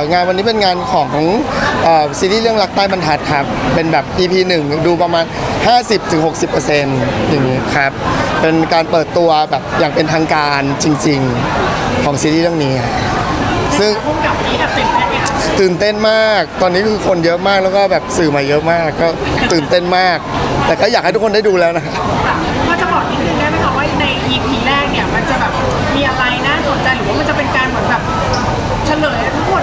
องานวันนี้เป็นงานของเอ่อซีรีส์เรื่องรักใต้บรรทัดครับ เป็นแบบ EP 1 ดูประมาณ 50-60%อย่างนี้ครับ เป็นการเปิดตัวแบบอย่างเป็นทางการจริง ๆ ของซีรีส์เรื่องนี้ครับซึ่ง พุ่งกับนี้แบบตื่นเต้นไหมคะตื่นเต้นมาก ตอนนี้คือคนเยอะมากแล้วก็แบบสื่อมาเยอะมากก็ตื่นเต้นมาก แต่ก็อยากให้ทุกคนได้ดูแล้วนะครับก็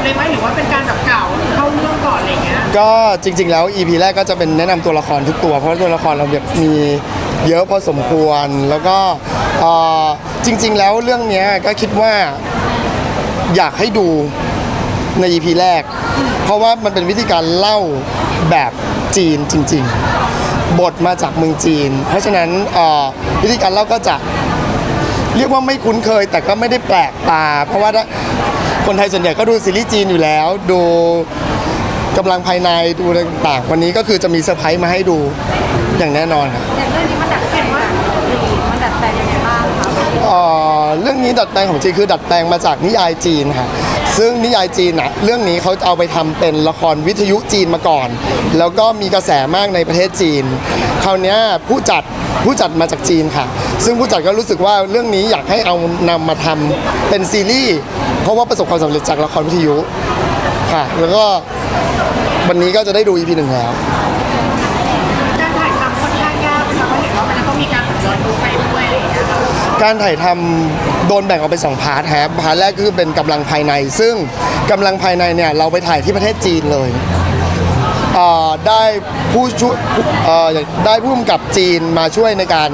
เลยไหมหรือว่าเป็นการแบบเก่าเข้าเรื่องก่อนอะไรอย่างเงี้ยก็จริง ๆ แล้ว EP แรกก็จะเป็นแนะนำตัวละครทุกตัว เพราะตัวละครเราแบบมีเยอะพอสมควรแล้วก็เอ่อจริง ๆ แล้วเรื่องเนี้ยก็คิดว่าอยากให้ดูใน EP แรก เพราะว่ามันเป็นวิธีการเล่าแบบจีนจริง ๆ บทมาจากเมืองจีน เพราะฉะนั้นเอ่อวิธีการเล่าก็จะ เรียกว่าไม่คุ้นเคยแต่ก็ไม่ได้แปลกตา เพราะว่าถ้า คนไทยส่วนใหญ่ก็ดูซีรีส์จีนอยู่แล้ว ดูกำลังภายในดูอะไรต่างๆวันนี้ก็คือจะมีเซอร์ไพรส์มาให้ดูอย่างแน่นอนครับอย่างเรื่องนี้มันดัดแปลงว่ามันดัดแปลงยังไงบ้างคะเอ่อเรื่องนี้ดัดแปลงของจีนคือดัดแปลงมาจากนิยายจีนค่ะซึ่งนิยายจีนน่ะเรื่องนี้เขาเอาไปทำเป็นละครวิทยุจีนมาก่อน แล้วก็มีกระแสมากในประเทศจีน คราวเนี้ยผู้จัดผู้จัดมาจากจีนค่ะ ซึ่งผู้จัดก็รู้สึกว่าเรื่องนี้อยากให้เอานำมาทำเป็นซีรีส์เพราะว่าประสบความสำเร็จจากละครวิทยุค่ะ แล้วก็วันนี้ก็จะได้ดู EP หนึ่งแล้ว การถ่ายทำค่อนข้างยากนะคะเพราะเห็นว่ามันจะต้องมีการย้อนดูไปด้วยอะไรอย่างเงี้ยค่ะการถ่ายทำโดนแบ่งออกเป็นสองพาร์ทครับพาร์ทแรกก็คือเป็นกำลังภายใน ซึ่งกำลังภายในเนี่ยเราไปถ่ายที่ประเทศจีนเลยเอ่อได้ผู้ช่วยเอ่อได้ผู้กำกับจีนมาช่วยในการ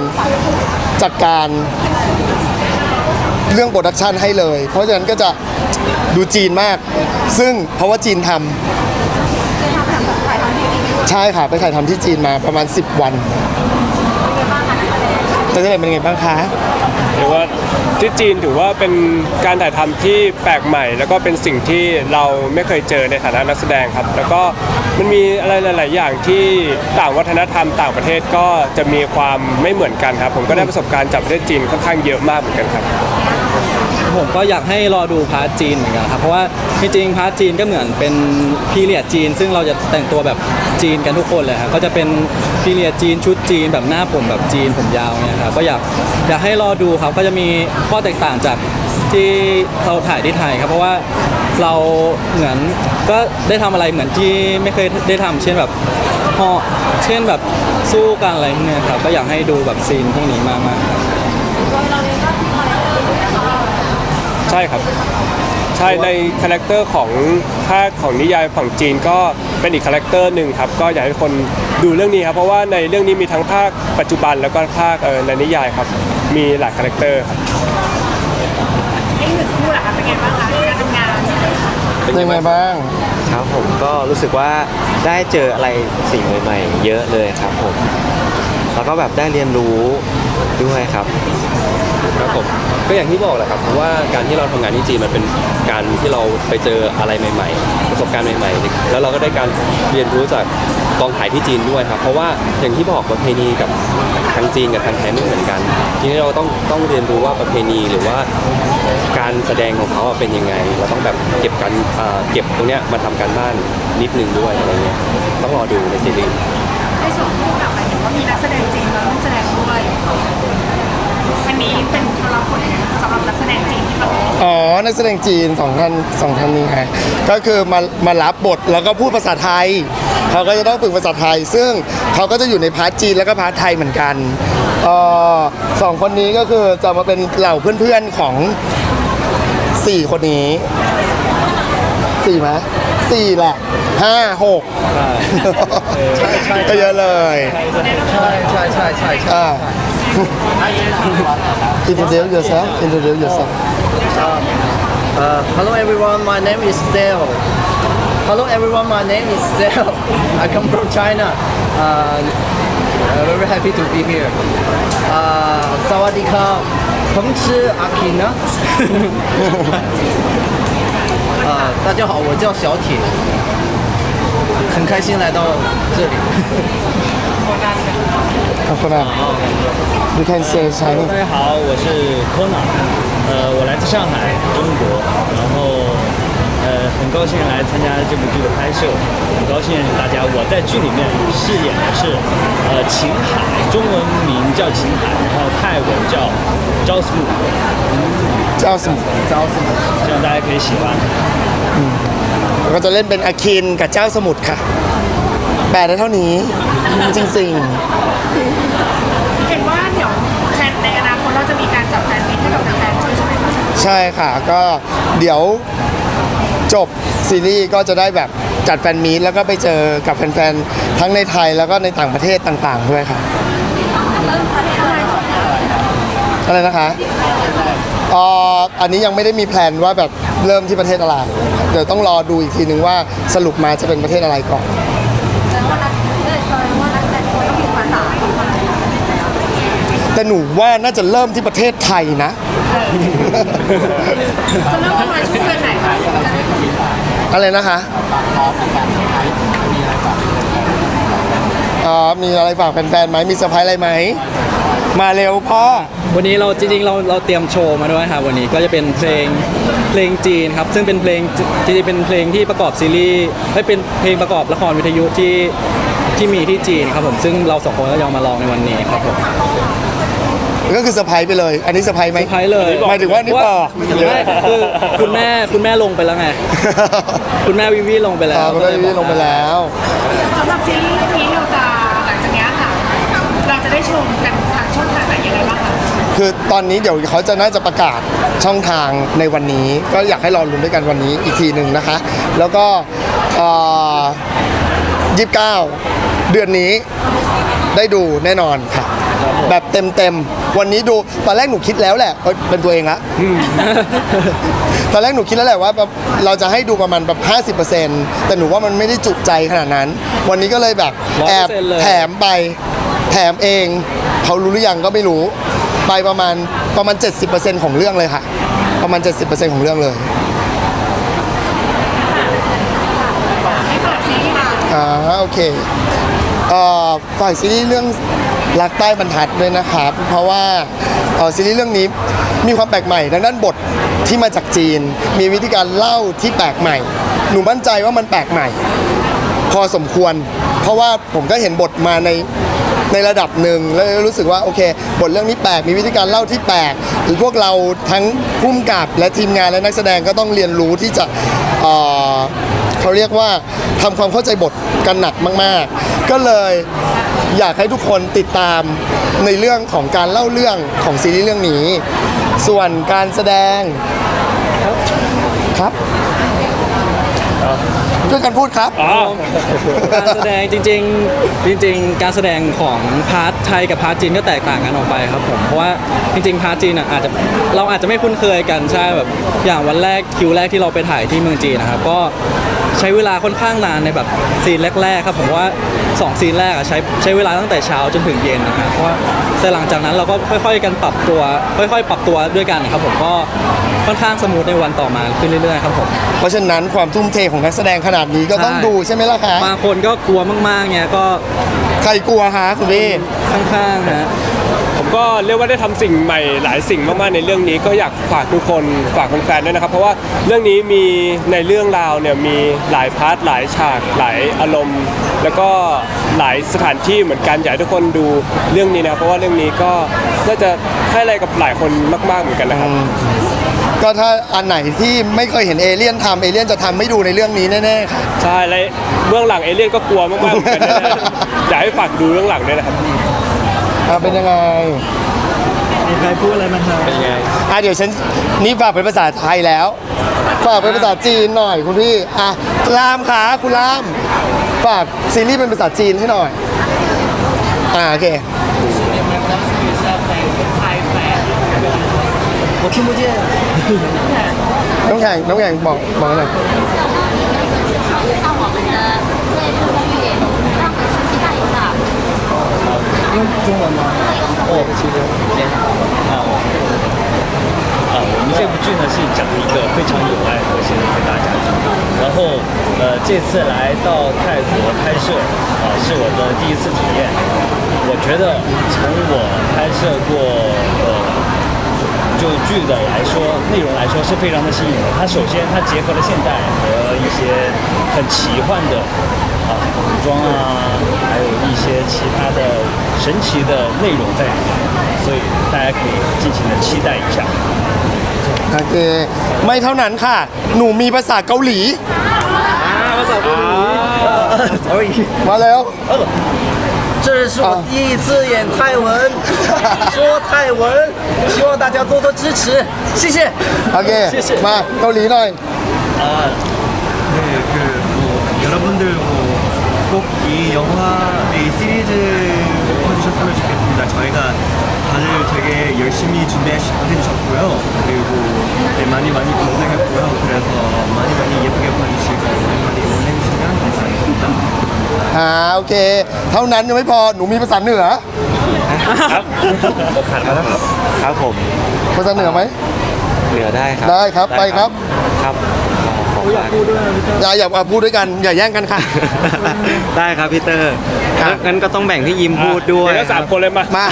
จัดการเรื่องโปรดักชันให้เลย เพราะฉะนั้นก็จะดูจีนมาก ซึ่งเพราะว่าจีนทำใช่ค่ะ ไปถ่ายทำที่จีนมาประมาณ 10 วันจะได้เป็นยังไงบ้างคะ หรือว่าที่จีนถือว่าเป็นการถ่ายทำที่แปลกใหม่ แล้วก็เป็นสิ่งที่เราไม่เคยเจอในฐานะนักแสดงครับ แล้วก็ มันมีอะไรหลาย ๆ อย่างที่ต่างวัฒนธรรมต่างประเทศก็จะมีความไม่เหมือนกันครับ ผมก็ได้ประสบการณ์จากประเทศจีนค่อนข้างเยอะมากเหมือนกันครับ ผมก็อยากให้รอดูพาร์ทจีนเหมือนกันครับเพราะว่าจริงๆพาร์ทจีนก็เหมือนเป็นพีเรียดจีน ซึ่งเราจะแต่งตัวแบบจีนกันทุกคนเลยครับก็จะเป็นพีเรียดจีนชุดจีนแบบหน้าผมแบบจีนผมยาวเนี่ยครับก็อยากอยากให้รอดูครับก็จะมีข้อแตกต่างจาก ที่เราถ่ายที่ไทยครับเพราะว่าเราเหมือนก็ได้ทำอะไรเหมือนที่ไม่เคยได้ทำเช่นแบบเหาะเช่นแบบสู้กันอะไรพวกเนี้ยครับก็อยากให้ดูแบบซีนพวกนี้มากๆครับใช่ครับ ใช่ในคาแรคเตอร์ของภาคของนิยายฝั่งจีนก็เป็นอีกคาแรคเตอร์หนึ่งครับก็อยากให้คนดูเรื่องนี้ครับเพราะว่าในเรื่องนี้มีทั้งภาคปัจจุบันแล้วก็ภาคเอ่อในนิยายครับมีหลายคาแรคเตอร์ครับ ล่ะคะเป็นไงบ้างคะการทำงานเป็นยังไงบ้าง ครับผมก็รู้สึกว่าได้เจออะไรสิ่งใหม่ๆ เยอะเลยครับผมแล้วก็แบบได้เรียนรู้ด้วยครับ ครับผมก็อย่างที่บอกแหละครับเพราะว่าการที่เราทำงานที่จีนมันเป็นการที่เราไปเจออะไรใหม่ ๆ ประสบการณ์ใหม่ๆ แล้วเราก็ได้การเรียนรู้จาก กองถ่ายที่จีนด้วยครับ เพราะว่าอย่างที่บอกประเพณีกับทางจีนกับทางไทยไม่เหมือนกัน ทีนี้เราต้องต้องเรียนรู้ว่าประเพณีหรือว่าการแสดงของเขาอะเป็นยังไง เราต้องแบบเก็บกันอ่าเก็บตรงเนี้ยมาทำการบ้านนิดนึงด้วยอะไรเงี้ยต้องรอดูในซีรีส์ในส่วนคู่กับหมายถึงว่ามีนักแสดงจีนมาร่วมแสดงด้วยอันนี้เป็นสำหรับคนสำหรับนักแสดงจีนที่มาร่วมอ๋อ นักแสดงจีนสองท่านสองท่านนี้ค่ะก็คือมามารับบทแล้วก็พูดภาษาไทย เขาก็จะต้องฝึกภาษาไทย ซึ่งเขาก็จะอยู่ในพาร์ทจีนแล้วก็พาร์ทไทยเหมือนกันเอ่อสองคนนี้ก็คือจะมาเป็นเหล่าเพื่อนๆของสี่คนนี้สี่ไหมสี่แหละห้าหกก็เยอะเลยใช่ใช่ใช่ใช่อ่า introduce yourself introduce yourself Uh, hello everyone, my name is Dale. Hello everyone, my name is Zell. I come from China. Uh, I'm very happy to be here. Uh, Sawadika, Pengchi Akina. Uh, 啊，大家好，我叫小铁，很开心来到这里。Conan, oh, you can say Chinese. 呃，很高兴来参加这部剧的拍摄，很高兴认识大家。我在剧里面饰演的是呃秦海，中文名叫秦海，然后泰文叫招斯木， เจ้าสมุทร 希望大家可以喜欢。 แล้วก็จะเล่นเป็นอาคินกับเจ้าสมุทรค่ะ แปลได้เท่านี้ จริง เห็นว่าเดี๋ยวแผนในอนาคตเราจะมีการจัดแฟนมิตให้กับแฟนๆด้วยใช่ไหมคะ ๆ ใช่ค่ะ ก็เดี๋ยว จบซีรีส์ก็จะได้แบบจัดแฟนมีตแล้วก็ไปเจอกับแฟนๆ ทั้งในไทยแล้วก็ในต่างประเทศต่างๆ ด้วยค่ะอะไรนะคะอออันนี้ยังไม่ได้มีแพลนว่าแบบเริ่มที่ประเทศอะไร เดี๋ยวต้องรอดูอีกทีนึงว่าสรุปมาจะเป็นประเทศอะไรก่อน แสดงว่านักเอ้ยแสดงว่านักแสดงคนต้องมีภาษา แต่หนูว่าน่าจะเริ่มที่ประเทศไทยนะ จะเริ่มประมาณช่วงเดือนไหนคะจะได้อะไรนะคะอ๋อมีอะไรฝากแฟนๆไหมมีเซอร์ไพรส์อะไรไหม มาเร็วพ่อ วันนี้เราจริงๆเราเราเตรียมโชว์มาด้วยครับวันนี้ก็จะเป็นเพลงเพลงจีนครับซึ่งเป็นเพลงจริงๆเป็นเพลงที่ประกอบซีรีส์ให้เป็นเพลงประกอบละครวิทยุที่ที่มีที่จีนครับผมซึ่งเราสองคนก็ยอมมาลองในวันนี้ครับผม ก็คือเซอร์ไพรส์ไปเลย อันนี้เซอร์ไพรส์ไหมเซอร์ไพรส์เลยหมายถึงว่านี่บอกไม่คือคุณแม่คุณแม่ลงไปแล้วไง คุณแม่วิวีลงไปแล้อ่าวก็ได้ลงไปแล้วสำหรับซีรีส์เรื่องนี้เราจะหลังจากเนี้ยค่ะ เราจะได้ชมกันทางช่องทางไหนยังไงบ้างคะคือตอนนี้เดี๋ยวเขาจะน่าจะประกาศช่องทางในวันนี้ ก็อยากให้รอลุ้นด้วยกันวันนี้อีกทีหนึ่งนะคะ แล้วก็ยี่สิบเก้าเดือนนี้ได้ดูแน่นอนค่ะ แบบเต็มเต็มๆวันนี้ดูตอนแรกหนูคิดแล้วแหละเอ้ยเป็นตัวเองละตอนแรกหนูคิดแล้วแหละว่าแบบเราจะให้ดูประมาณแบบ 50%แต่หนูว่ามันไม่ได้จุใจขนาดนั้น วันนี้ก็เลยแบบแอบ100%เลย แถมไปแถมเองเขารู้หรือยังก็ไม่รู้ ไปประมาณประมาณ 70%ของเรื่องเลยค่ะ ประมาณ 70%ของเรื่องเลยให้ฝากซีรีส์มาอ่าโอเค เอ่อฝากซีรีส์เรื่อง รักใต้บรรทัดด้วยนะครับ เพราะว่าเอ่อซีรีส์เรื่องนี้มีความแปลกใหม่ทางด้านบทที่มาจากจีน มีวิธีการเล่าที่แปลกใหม่ หนูมั่นใจว่ามันแปลกใหม่ พอสมควร เพราะว่าผมก็เห็นบทมาในในระดับหนึ่งแล้วรู้สึกว่าโอเค บทเรื่องนี้แปลกมีวิธีการเล่าที่แปลกหรือพวกเราทั้งพุ่มกับและทีมงานและนักแสดงก็ต้องเรียนรู้ที่จะเอ่อเขาเรียกว่าทำความเข้าใจบทกันหนักมาก ๆ ก็เลย อยากให้ทุกคนติดตามในเรื่องของการเล่าเรื่องของซีรีส์เรื่องนี้ ส่วนการแสดงครับช่วยกันพูดครับ อ๋อการแสดงจริงๆจริง ๆ การแสดงของพาร์ท ไทยกับพาร์ทจีนก็แตกต่างกันออกไปครับผมเพราะว่าจริงๆพาร์ทจีนอะอาจจะเราอาจจะไม่คุ้นเคยกันใช่แบบอย่างวันแรกคิวแรกที่เราไปถ่ายที่เมืองจีนนะครับก็ใช้เวลาค่อนข้างนานในแบบซีนแรกๆครับผมว่าสองซีนแรกอะใช้ใช้เวลาตั้งแต่เช้าจนถึงเย็นนะครับเพราะว่าแต่หลังจากนั้นเราก็ค่อย ๆ กันปรับตัว ค่อย ๆ ปรับตัวด้วยกันครับผมก็ค่อนข้างสมูทในวันต่อมาขึ้นเรื่อยๆครับผมเพราะฉะนั้นความทุ่มเทของนักแสดงขนาดนี้ก็ต้องใช่ดูใช่ไหมล่ะคะบางคนก็กลัวมากๆเนี่ยก็ ใครกลัวฮะคุณพี่ ข้างๆนะผมก็เรียกว่าได้ทำสิ่งใหม่หลายสิ่งมากๆในเรื่องนี้ก็อยากฝากทุกคนฝากแฟนๆด้วยนะครับ เพราะว่าเรื่องนี้มีในเรื่องราวเนี่ยมีหลายพาร์ทหลายฉากหลายอารมณ์ แล้วก็หลายสถานที่เหมือนกันอยากให้ทุกคนดูเรื่องนี้นะครับเพราะว่าเรื่องนี้ก็น่าจะให้อะไรกับหลายคนมาก ๆเหมือนกันนะครับ ก็ถ้าอันไหนที่ไม่เคยเห็นเอเลี่ยนทำเอเลี่ยนจะทำไม่ดูในเรื่องนี้แน่ๆค่ะ ใช่และเบื้องหลังเอเลี่ยนก็กลัวมากๆเหมือนกันนะ อยากให้ฝากดูเรื่องหลังด้วยนะครับ อะเป็นยังไงมีใครพูดอะไรไหมครับเป็นยังไง อะเดี๋ยวฉันนี่ฝากเป็นภาษาไทยแล้ว ฝากเป็นภาษาจีนหน่อยคุณพี่อะลามขาคุณลาม ฝากซีรีส์เป็นภาษาจีนให้หน่อย อ่าโอเค 我听不见。 น้ำแข็งน้ำแข็งบอกบอกหน่อย 看我们的这部剧，让粉丝期待一下。用中文吗？哦，其实啊，我们这部剧呢是讲一个非常有爱的现在给大家讲，然后呃这次来到泰国拍摄啊是我的第一次体验，我觉得从我拍摄过呃就 剧 剧的来说，内容来说是非常的吸引的。它首先它结合了现代和一些很奇幻的啊古装啊，还有一些其他的神奇的内容在里面，所以大家可以尽情的期待一下。 โอเค ไม่เท่านั้นค่ะ หนูมีภาษาเกาหลี Sorry， มาแล้ sorry. 맞아요? 这是我第一次演泰文，说泰文，希望大家多多支持，谢谢。 오케이. 실실. 마, 리 나이. 네, 그 뭐 여러분들 뭐 꼭 이 영화 이 시리즈 꼭 봐주셨으면 좋겠습니다. 저희가 다들 되게 열심히 준비해주셨고요. 그리고 네, 많이 많이 고생했고요. 그래서 많이 많이 예쁘게 봐주시면 อ่าโอเค เท่านั้นยังไม่พอหนูมีภาษาเหนือครับผ่านมาแล้วครับครับผมภาษาเหนือไหมเหลือได้ครับได้ครับไปครับครับขอฝากอย่าอย่ามาพูดด้วยกันอย่าแย่งกันค่ะ ได้ครับพี่เตอร์ครับ งั้นก็ต้องแบ่งที่ยิมพูดด้วย เดี๋ยวสามคนเลยมา มา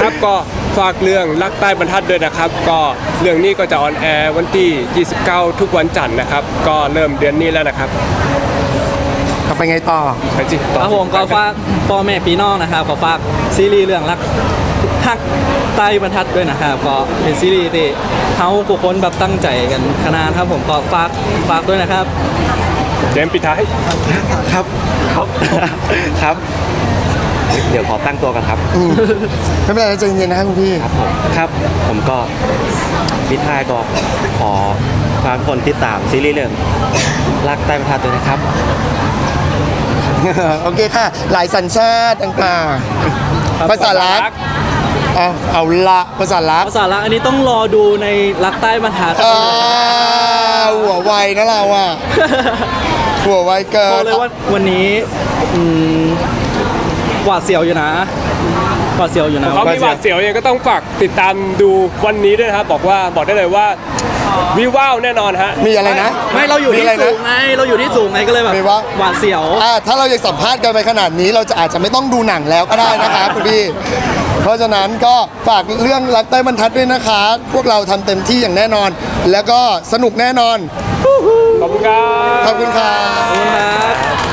ครับก็ฝากเรื่องรักใต้บรรทัดด้วยนะครับ ก็เรื่องนี้ก็จะออนแอร์วันที่ 29 ทุกวันจันทร์นะครับ ก็เริ่มเดือนนี้แล้วนะครับกลับ ไปไงต่อ ไปจิคต่อรับผมก็ฝากพ่อแม่พี่น้องนะครับก็ฝากซีรีส์เรื่องรักทักใต้บรรทัดด้วยนะครับ ก็เป็นซีรีส์ที่เขาทุกคนแบบตั้งใจกันขนาดครับผมก็ฝากฝากด้วยนะครับ เจมส์ปิดท้าย ครับ ครับ ครับ เดี๋ยวขอตั้งตัวกันครับ อืมไม่เป็นไรใจเย็นๆนะครับคุณพี่ ครับผมครับผมก็พิทายก็ขอฝากคนติดตามซีรีส์เรื่องรักใต้บรรทัดด้วยนะครับ โอเคค่ะ หลายสัญชาติต่างๆภาษาลักเอาเอาละภาษาลักภาษาละอันนี้ต้องรอดูในรักใต้บรรทัดอ่าหัวไวนะเราอะ หัวไวเกิบอกนเลยว่าวันนี้อืมหวาดเสียวอยู่นะหวาดเสียวอยู่นะ เขามีหวาดเสียวยังก็ต้องฝากติดตามดูวันนี้ด้วยนะครับ บอกว่าบอกได้เลยว่า วิว้าวแน่นอนฮะ มีอะไรนะ ไม่เราอยู่มีที่อะไรนะสูงไงเราอยู่ที่สูงไงก็เลยแบบมีวะ หวาดเสียว อ่าถ้าเรายังสัมภาษณ์กันไปขนาดนี้เราจะอาจจะไม่ต้องดูหนังแล้วก็ได้นะคะคุณพี่ เพราะฉะนั้นก็ฝากเรื่องรักใต้บรรทัดด้วยนะคะ พวกเราทำเต็มที่อย่างแน่นอน แล้วก็สนุกแน่นอน ขอบคุณครับ ขอบคุณค่ะ ขอบคุณครับ